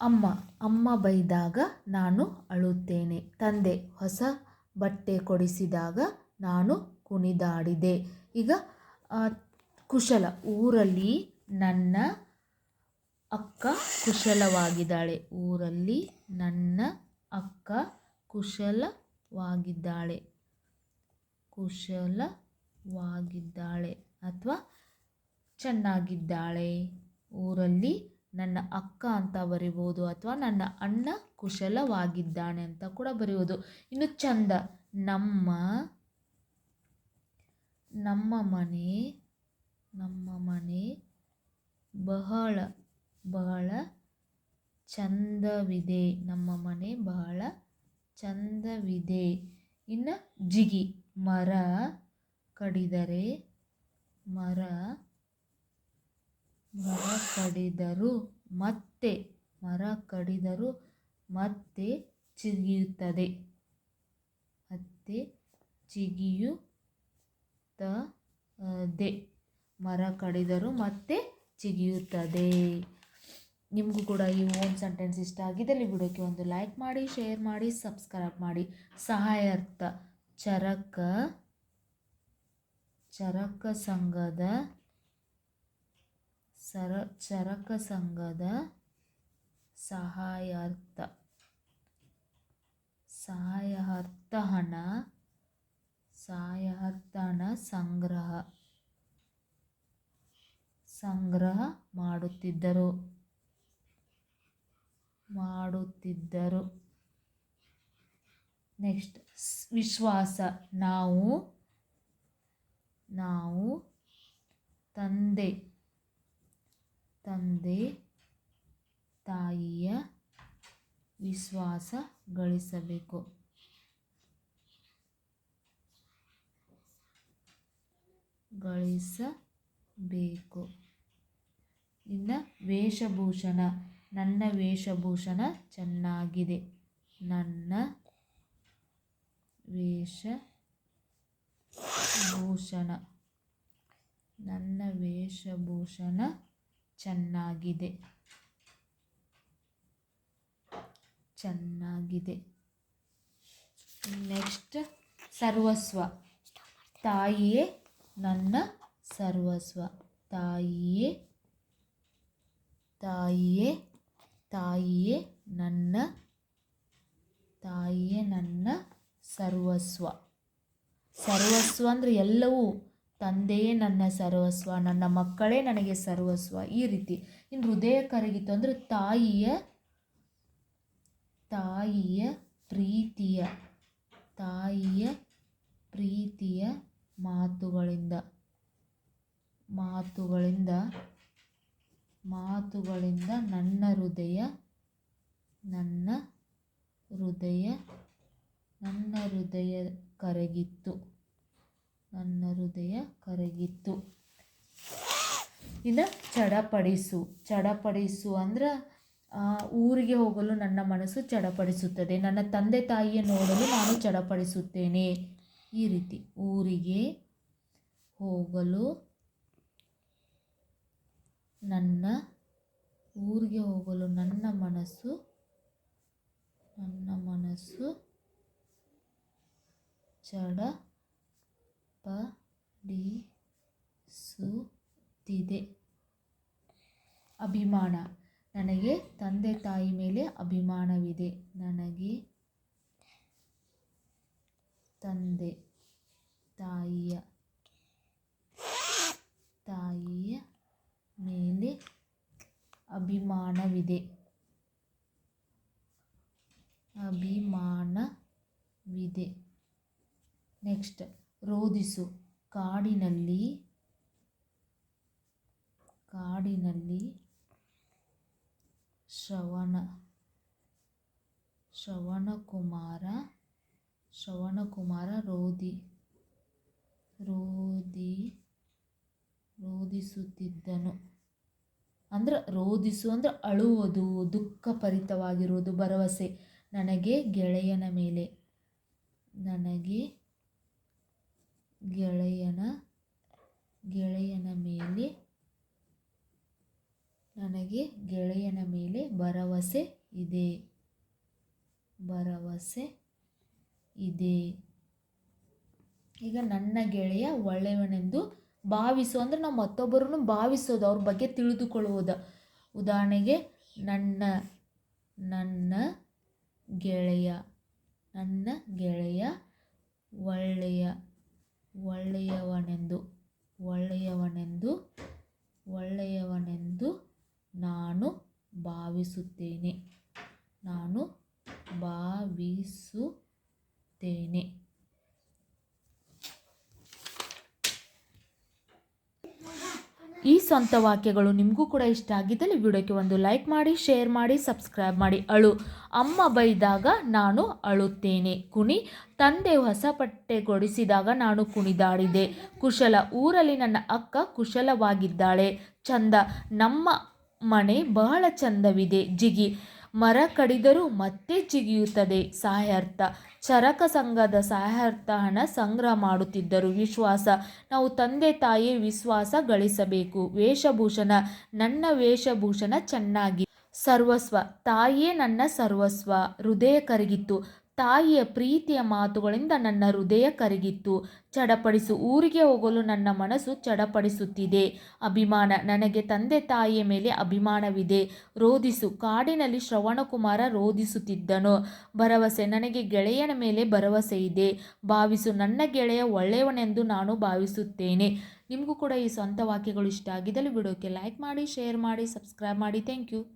ಅಮ್ಮ ಅಮ್ಮ ಬೈದಾಗ ನಾನು ಅಳುತ್ತೇನೆ. ತಂದೆ ಹೊಸ ಬಟ್ಟೆ ಕೊಡಿಸಿದಾಗ ನಾನು ಕುಣಿದಾಡಿದೆ. ಈಗ ಕುಶಲ ಊರಲ್ಲಿ ನನ್ನ ಅಕ್ಕ ಕುಶಲವಾಗಿದ್ದಾಳೆ. ಊರಲ್ಲಿ ನನ್ನ ಅಕ್ಕ ಕುಶಲವಾಗಿದ್ದಾಳೆ. ಕುಶಲವಾಗಿದ್ದಾಳೆ ಅಥವಾ ಚೆನ್ನಾಗಿದ್ದಾಳೆ. ಊರಲ್ಲಿ ನನ್ನ ಅಕ್ಕ ಅಂತ ಬರಿಬೋದು ಅಥವಾ ನನ್ನ ಅಣ್ಣ ಕುಶಲವಾಗಿದ್ದಾನೆ ಅಂತ ಕೂಡ ಬರೆಯೋದು ಇನ್ನು ಚಂದ, ನಮ್ಮ ನಮ್ಮ ಮನೆ ನಮ್ಮ ಮನೆ ಬಹಳ ಬಹಳ ಚಂದವಿದೆ. ನಮ್ಮ ಮನೆ ಬಹಳ ಚಂದವಿದೆ. ಇನ್ನು ಜಿಗಿ, ಮರ ಕಡಿದರೆ, ಮರ ಮರ ಕಡಿದರು ಮತ್ತೆ ಮರ ಕಡಿದರೂ ಮತ್ತೆ ಚಿಗಿಯುತ್ತದೆ. ಮತ್ತೆ ಚಿಗಿಯುತ್ತದೆ. ಮರ ಕಡಿದರೂ ಮತ್ತೆ ಚಿಗಿಯುತ್ತದೆ. ನಿಮಗೂ ಕೂಡ ಈ ಓನ್ ಸೆಂಟೆನ್ಸ್ ಇಷ್ಟ ಆಗಿದ್ದಲ್ಲಿ ವಿಡಿಯೋಕ್ಕೆ ಒಂದು ಲೈಕ್ ಮಾಡಿ, ಶೇರ್ ಮಾಡಿ, ಸಬ್ಸ್ಕ್ರೈಬ್ ಮಾಡಿ. ಸಹಾಯಾರ್ಥ ಚರಕ ಚರಕ ಸಂಘದ ಸರ, ಚರಕ ಸಂಘದ ಸಹಾಯಾರ್ಥ ಸಹಾಯಾರ್ಥ ಹಣ ಸಹಾಯಾರ್ಥ ಹಣ ಸಂಗ್ರಹ ಸಂಗ್ರಹ ಮಾಡುತ್ತಿದ್ದರು ಮಾಡುತ್ತಿದ್ದರು. ನೆಕ್ಸ್ಟ್ ವಿಶ್ವಾಸ. ನಾವು ನಾವು ತಂದೆ. ತಂದೆ ತಾಯಿಯ ವಿಶ್ವಾಸ ಗಳಿಸಬೇಕು. ಗಳಿಸಬೇಕು. ಇನ್ನು ವೇಷಭೂಷಣ. ನನ್ನ ವೇಷಭೂಷಣ ಚೆನ್ನಾಗಿದೆ. ನನ್ನ ವೇಷಭೂಷಣ. ನನ್ನ ವೇಷಭೂಷಣ ಚೆನ್ನಾಗಿದೆ. ಚೆನ್ನಾಗಿದೆ. ನೆಕ್ಸ್ಟ್ ಸರ್ವಸ್ವ. ತಾಯಿಯೇ ನನ್ನ ಸರ್ವಸ್ವ. ತಾಯಿಯೇ ತಾಯಿಯೇ ತಾಯಿಯೇ ನನ್ನ ತಾಯಿಯೇ ನನ್ನ ಸರ್ವಸ್ವ. ಸರ್ವಸ್ವ ಅಂದರೆ ಎಲ್ಲವೂ. ತಂದೆಯೇ ನನ್ನ ಸರ್ವಸ್ವ, ನನ್ನ ಮಕ್ಕಳೇ ನನಗೆ ಸರ್ವಸ್ವ ಈ ರೀತಿ. ಇನ್ನು ಹೃದಯ ಕರಗಿತ್ತು ಅಂದರೆ ತಾಯಿಯ ತಾಯಿಯ ಪ್ರೀತಿಯ ತಾಯಿಯ ಪ್ರೀತಿಯ ಮಾತುಗಳಿಂದ ಮಾತುಗಳಿಂದ ಮಾತುಗಳಿಂದ ನನ್ನ ಹೃದಯ ನನ್ನ ಹೃದಯ ನನ್ನ ಹೃದಯ ಕರಗಿತ್ತು. ನನ್ನ ಹೃದಯ ಕರಗಿತ್ತು. ಇನ್ನು ಚಡಪಡಿಸು ಚಡಪಡಿಸು ಅಂದ್ರೆ ಊರಿಗೆ ಹೋಗಲು ನನ್ನ ಮನಸ್ಸು ಚಡಪಡಿಸುತ್ತದೆ. ನನ್ನ ತಂದೆ ತಾಯಿಯ ನೋಡಲು ನಾನು ಚಡಪಡಿಸುತ್ತೇನೆ. ಈ ರೀತಿ ಊರಿಗೆ ಹೋಗಲು ನನ್ನ, ಊರಿಗೆ ಹೋಗಲು ನನ್ನ ಮನಸ್ಸು ನನ್ನ ಮನಸ್ಸು ಚಡಪಡಿಸುತ್ತಿದೆ ಅಭಿಮಾನ. ನನಗೆ ತಂದೆ ತಾಯಿ ಮೇಲೆ ಅಭಿಮಾನವಿದೆ. ನನಗೆ ತಂದೆ ತಾಯಿಯ ತಾಯಿಯ ಮೇಲೆ ಅಭಿಮಾನವಿದೆ. ಅಭಿಮಾನವಿದೆ. ನೆಕ್ಸ್ಟ್. ರೋದಿಸು ಕಾಡಿನಲ್ಲಿ ಕಾಡಿನಲ್ಲಿ ಶ್ರವಣ, ಶ್ರವಣಕುಮಾರ ಶ್ರವಣಕುಮಾರ ರೋದಿ ರೋದಿ ರೋದಿಸುತ್ತಿದ್ದನು ಅಂದ್ರೆ ರೋದಿಸು ಅಂದ್ರೆ ಅಳುವುದು, ದುಃಖಭರಿತವಾಗಿರುವುದು, ಭರವಸೆ. ನನಗೆ ಗೆಳೆಯನ ಮೇಲೆ, ನನಗೆ ಗೆಳೆಯನ ಗೆಳೆಯನ ಮೇಲೆ, ನನಗೆ ಗೆಳೆಯನ ಮೇಲೆ ಭರವಸೆ ಇದೆ. ಭರವಸೆ ಇದೆ. ಈಗ ನನ್ನ ಗೆಳೆಯ ಒಳ್ಳೆಯವನೆಂದು ಭಾವಿಸು, ಅಂದರೆ ನಾವು ಮತ್ತೊಬ್ಬರನ್ನು ಭಾವಿಸೋದು, ಅವ್ರ ಬಗ್ಗೆ ತಿಳಿದುಕೊಳ್ಳುವುದು. ಉದಾಹರಣೆಗೆ, ನನ್ನ ನನ್ನ ಗೆಳೆಯ ನನ್ನ ಗೆಳೆಯ ಒಳ್ಳೆಯ ಒಳ್ಳೆಯವನೆಂದು ಒಳ್ಳೆಯವನೆಂದು ಒಳ್ಳೆಯವನೆಂದು ನಾನು ಭಾವಿಸುತ್ತೇನೆ. ನಾನು ಭಾವಿಸುತ್ತೇನೆ. ಈ ಸ್ವಂತ ವಾಕ್ಯಗಳು ನಿಮಗೂ ಕೂಡ ಇಷ್ಟ ಆಗಿದ್ದಲ್ಲಿ ವಿಡಿಯೋಕ್ಕೆ ಒಂದು ಲೈಕ್ ಮಾಡಿ, ಶೇರ್ ಮಾಡಿ, ಸಬ್ಸ್ಕ್ರೈಬ್ ಮಾಡಿ. ಅಳು. ಅಮ್ಮ ಬೈದಾಗ ನಾನು ಅಳುತ್ತೇನೆ. ಕುಣಿ. ತಂದೆ ಹೊಸ ಬಟ್ಟೆ ಕೊಡಿಸಿದಾಗ ನಾನು ಕುಣಿದಾಡಿದೆ. ಕುಶಲ ಊರಲ್ಲಿ ನನ್ನ ಅಕ್ಕ ಕುಶಲವಾಗಿದ್ದಾಳೆ. ಚಂದ. ನಮ್ಮ ಮನೆ ಬಹಳ ಚಂದವಿದೆ. ಜಿಗಿ. ಮರ ಕಡಿದರೂ ಮತ್ತೆ ಜಿಗಿಯುತ್ತದೆ. ಸಹಾಯಾರ್ಥ ಚರಕ ಸಂಘದ ಸಹಾಯಾರ್ಥ ಹಣ ಸಂಗ್ರಹ ಮಾಡುತ್ತಿದ್ದರು. ವಿಶ್ವಾಸ. ನಾವು ತಂದೆ ತಾಯಿ ವಿಶ್ವಾಸ ಗಳಿಸಬೇಕು. ವೇಷಭೂಷಣ. ನನ್ನ ವೇಷಭೂಷಣ ಚೆನ್ನಾಗಿ. ಸರ್ವಸ್ವ. ತಾಯಿಯೇ ನನ್ನ ಸರ್ವಸ್ವ. ಹೃದಯ ಕರಗಿತ್ತು. ತಾಯಿಯ ಪ್ರೀತಿಯ ಮಾತುಗಳಿಂದ ನನ್ನ ಹೃದಯ ಕರಗಿತ್ತು. ಚಡಪಡಿಸು, ಊರಿಗೆ ಹೋಗಲು ನನ್ನ ಮನಸ್ಸು ಚಡಪಡಿಸುತ್ತಿದೆ. ಅಭಿಮಾನ, ನನಗೆ ತಂದೆ ತಾಯಿಯ ಮೇಲೆ ಅಭಿಮಾನವಿದೆ. ರೋಧಿಸು, ಕಾಡಿನಲ್ಲಿ ಶ್ರವಣಕುಮಾರ ರೋಧಿಸುತ್ತಿದ್ದನು. ಭರವಸೆ, ನನಗೆ ಗೆಳೆಯನ ಮೇಲೆ ಭರವಸೆ ಇದೆ. ಭಾವಿಸು, ನನ್ನ ಗೆಳೆಯ ಒಳ್ಳೆಯವನೆಂದು ನಾನು ಭಾವಿಸುತ್ತೇನೆ. ನಿಮಗೂ ಕೂಡ ಈ ಸ್ವಂತ ವಾಕ್ಯಗಳು ಇಷ್ಟ ಆಗಿದ್ದಲ್ಲಿ ವಿಡಿಯೋಕ್ಕೆ ಲೈಕ್ ಮಾಡಿ, ಶೇರ್ ಮಾಡಿ, ಸಬ್ಸ್ಕ್ರೈಬ್ ಮಾಡಿ. Thank you.